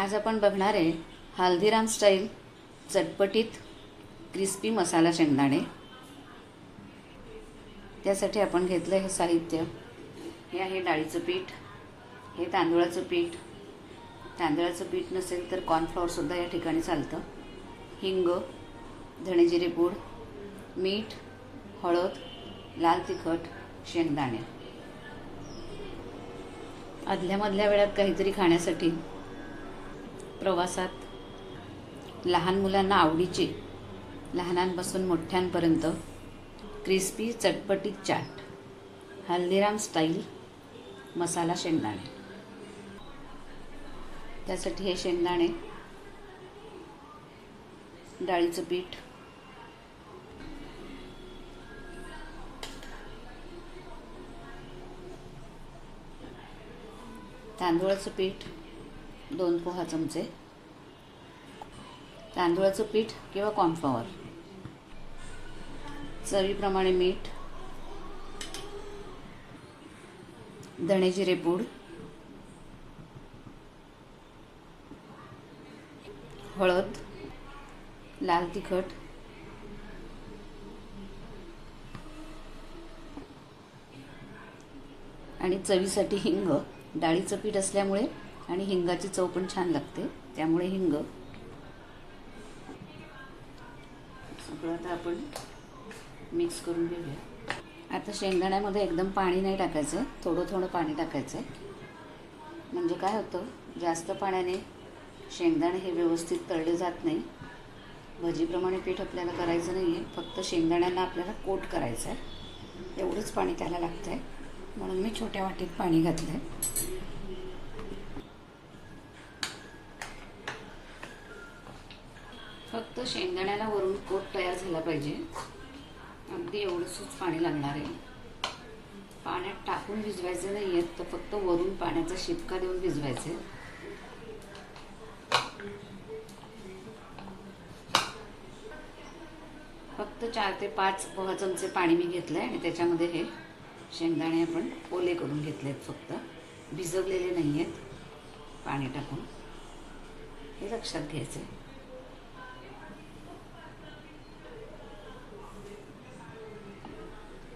आज आपण बघणार आहे हल्दीराम स्टाईल चटपटीत क्रिस्पी मसाला शेंगदाणे. त्यासाठी आपण घेतलं हे साहित्य. हे आहे डाळीचं पीठ. हे तांदूळाचं पीठ. तांदळाचं पीठ नसेल तर कॉर्नफ्लॉवरसुद्धा या ठिकाणी चालतं. हिंग धणेजिरे पूड मीठ हळद लाल तिखट शेंगदाणे. आदल्यामधल्या वेळात काहीतरी खाण्यासाठी प्रवासात लहान मुलांना आवडीचे लहानांपासून मोठ्यांपर्यंत क्रिस्पी चटपटीत चाट हल्दीराम स्टाईल मसाला शेंगदाणे. त्यासाठी हे शेंगदाणे डाळीचं पीठ तांदूळाचं पीठ दोन पोहा चमचे. तांदूळाचं पीठ किंवा कॉर्नफ्लॉवर चवीप्रमाणे मीठ. धणेजिरे पूड. हळद. लाल तिखट. आणि चवीसाठी हिंग. डाळीचं पीठ असल्यामुळे आणि हिंगाची चव पण छान लागते. त्यामुळे हिंग. सगळं आता आपण मिक्स करून घेऊया. आता शेंगदाण्यामध्ये एकदम पाणी नाही टाकायचं. थोडं थोडं पाणी टाकायचं. आहे म्हणजे काय होतं? जास्त पाण्याने शेंगदाणे हे व्यवस्थित तळले जात नाही. भजीप्रमाणे पीठ आपल्याला करायचं नाही आहे फक्त शेंगदाण्यांना आपल्याला कोट करायचं आहे एवढंच पाणी त्याला लागतं आहे म्हणून मी छोट्या वाटीत पाणी घातलं आहे फक्त शेंगदाण्याला वरून कोट तयार झाला पाहिजे. अगदी एवढंसच पाणी लागणार आहे. पाण्यात टाकून भिजवायचं नाही आहेत तर फक्त वरून पाण्याचा शिपका देऊन भिजवायचे फक्त चार ते पाच पोहा चमचे पाणी मी घेतलं आहे आणि त्याच्यामध्ये हे शेंगदाणे आपण ओले करून घेतले आहेत फक्त. भिजवलेले नाही आहेत पाणी टाकून. हे लक्षात घ्यायचं आहे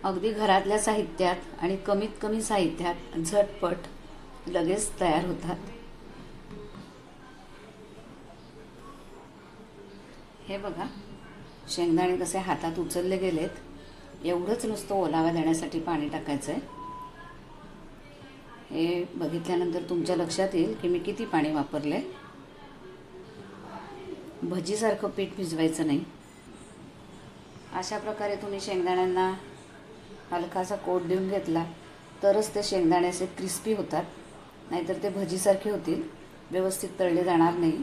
अगदी घरातल्या साहित्यात आणि कमीत कमी साहित्यात झटपट लगेच तयार होतात. हे बघा शेंगदाणे कसे हातात उचलले गेलेत एवढंच नुसतं ओलावा देण्यासाठी पाणी टाकायचं आहे हे बघितल्यानंतर तुमच्या लक्षात येईल की मी किती पाणी वापरले भजीसारखं पीठ भिजवायचं नाही. अशा प्रकारे तुम्ही शेंगदाण्यांना हलकासा कोट देऊन घेतला तरच ते शेंगदाणे असे क्रिस्पी होतात. नाहीतर ते भजीसारखे होतील. व्यवस्थित तळले जाणार नाही.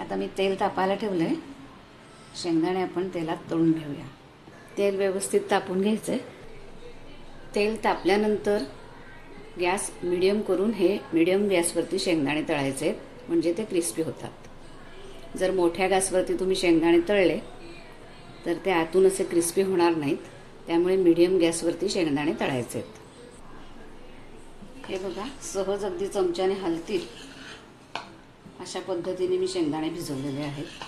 आता मी तेल तापायला ठेवलं आहे शेंगदाणे आपण तेलात तळून घेऊया. तेल व्यवस्थित तापून घ्यायचं आहे तेल तापल्यानंतर गॅस मिडियम करून हे मिडियम गॅसवरती शेंगदाणे तळायचे. आहेत म्हणजे ते क्रिस्पी होतात. जर मोठ्या गॅसवरती तुम्ही शेंगदाणे तळले तर ते आतून असे क्रिस्पी होणार नाहीत. त्यामुळे मिडियम गॅसवरती शेंगदाणे तळायचे आहेत. हे बघा सहज अगदी चमच्याने हलतील. अशा पद्धतीने मी शेंगदाणे भिजवलेले आहेत.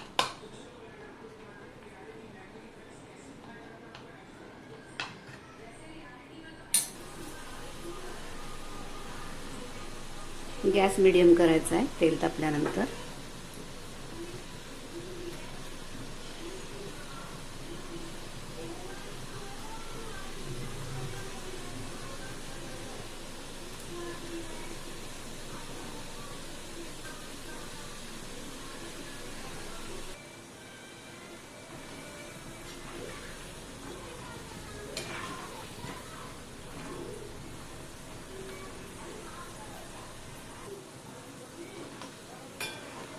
गॅस मिडियम करायचा आहे तेल तापल्यानंतर.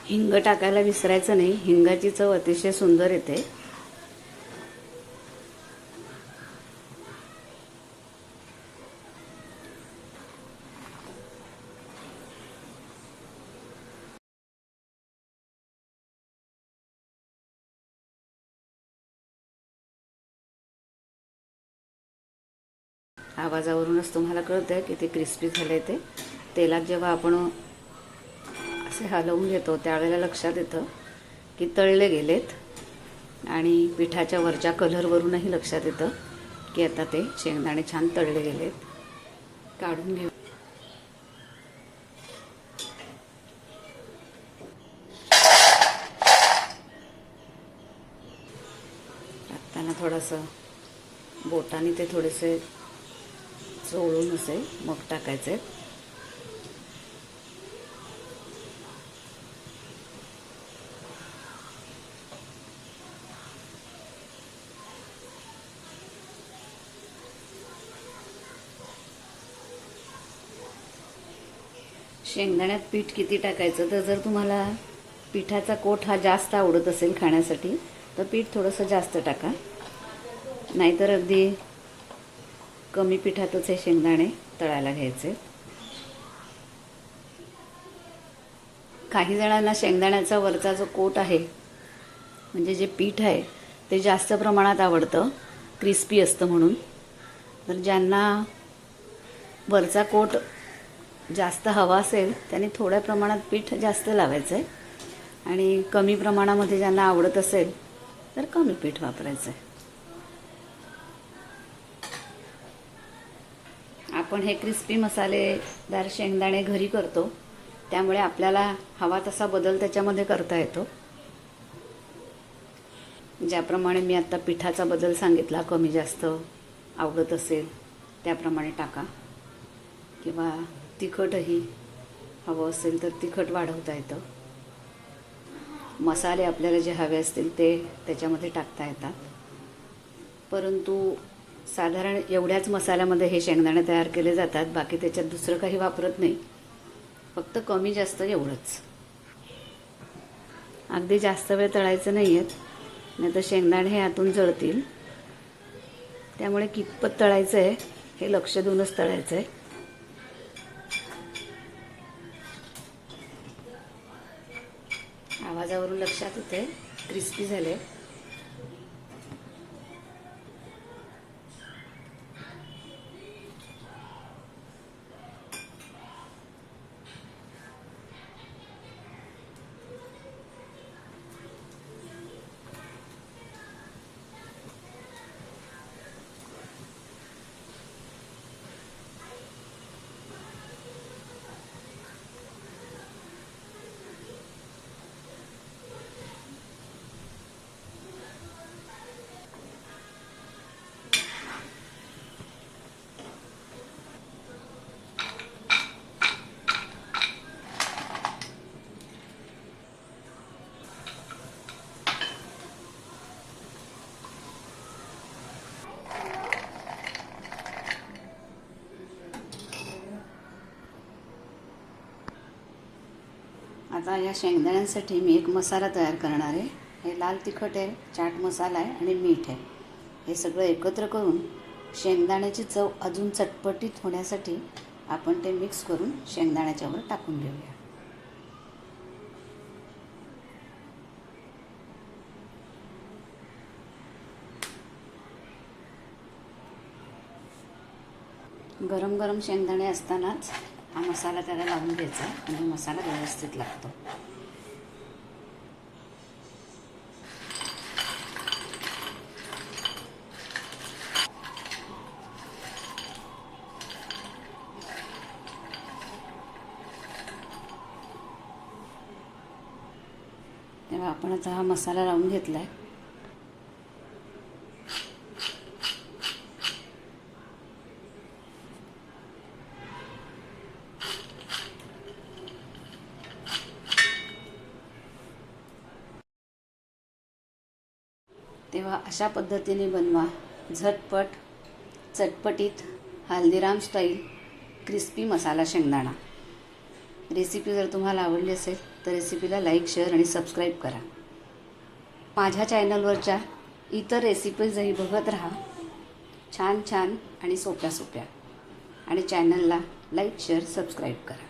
हिंग टाकायला विसरायचं नाही. हिंगाची चव अतिशय सुंदर येते. आवाजावरूनच तुम्हाला कळतं आहे की ते क्रिस्पी झाले ते. तेलात जेव्हा आपण असे हलवून घेतो त्यावेळेला लक्षात येतं की तळले गेलेत आणि पिठाच्या वरच्या कलरवरूनही लक्षात येतं की आता ते शेंगदाणे छान तळले गेलेत. काढून घेऊ. टाकताना थोडंसं बोटाने ते थोडेसे चोळून असे मग टाकायचे. शेंगदाण्यात पीठ किती टाकायचं? तर जर तुम्हाला पिठाचा कोट हा जास्त आवडत असेल खाण्यासाठी तर पीठ थोडंसं जास्त टाका. नाहीतर अगदी कमी पिठातच हे शेंगदाणे तळायला घ्यायचे. काही जणांना शेंगदाण्याचा वरचा जो कोट आहे म्हणजे जे पीठ आहे ते जास्त प्रमाणात आवडतं. क्रिस्पी असतं म्हणून. तर ज्यांना वरचा कोट जास्त हवा असेल त्याने थोड्या प्रमाणात पीठ जास्त लावायचं आहे आणि कमी प्रमाणामध्ये ज्यांना आवडत असेल तर कमी पीठ वापरायचं आहे आपण हे क्रिस्पी मसालेदार शेंगदाणे घरी करतो त्यामुळे आपल्याला हवा तसा बदल त्याच्यामध्ये करता येतो. ज्याप्रमाणे मी आत्ता पिठाचा बदल सांगितला कमी जास्त आवडत असेल त्याप्रमाणे टाका. किंवा तिखटही हवं असेल तर तिखट वाढवता येतं. मसाले आपल्याला जे हवे असतील ते त्याच्यामध्ये टाकता येतात. परंतु साधारण एवढ्याच मसाल्यामध्ये हे शेंगदाणे तयार केले जातात बाकी त्याच्यात दुसरं काही वापरत नाही. फक्त कमी जास्त एवढंच. अगदी जास्त वेळ तळायचं नाही आहेत नाही तर शेंगदाणे हे आतून जळतील. त्यामुळे कितपत तळायचं आहे हे लक्ष देऊनच तळायचं आहे आवाजावरून लक्षात येते क्रिस्पी झाले आता या शेंगदाण्यांसाठी मी एक मसाला तयार करणार आहे. हे लाल तिखट आहे चाट मसाला आहे आणि मीठ आहे. हे सगळं एकत्र करून शेंगदाण्याची चव अजून चटपटीत होण्यासाठी आपण ते मिक्स करून शेंगदाण्याच्यावर टाकून घेऊया. गरम गरम शेंगदाणे असतानाच हा मसाला त्याला लावून घ्यायचा म्हणजे मसाला व्यवस्थित लागतो. तेव्हा आपण आता हा मसाला लावून घेतला आहे तेव्हा अशा पद्धतीने बनवा. झटपट चटपटीत हल्दीराम स्टाईल क्रिस्पी मसाला शेंगदाणा. रेसिपी जर तुम्हाला आवडली असेल तर रेसिपीला लाईक शेअर आणि सबस्क्राईब करा. माझ्या चॅनलवरच्या इतर रेसिपीजही बघत राहा छान छान आणि सोप्या सोप्या आणि चॅनलला लाईक शेअर सबस्क्राईब करा.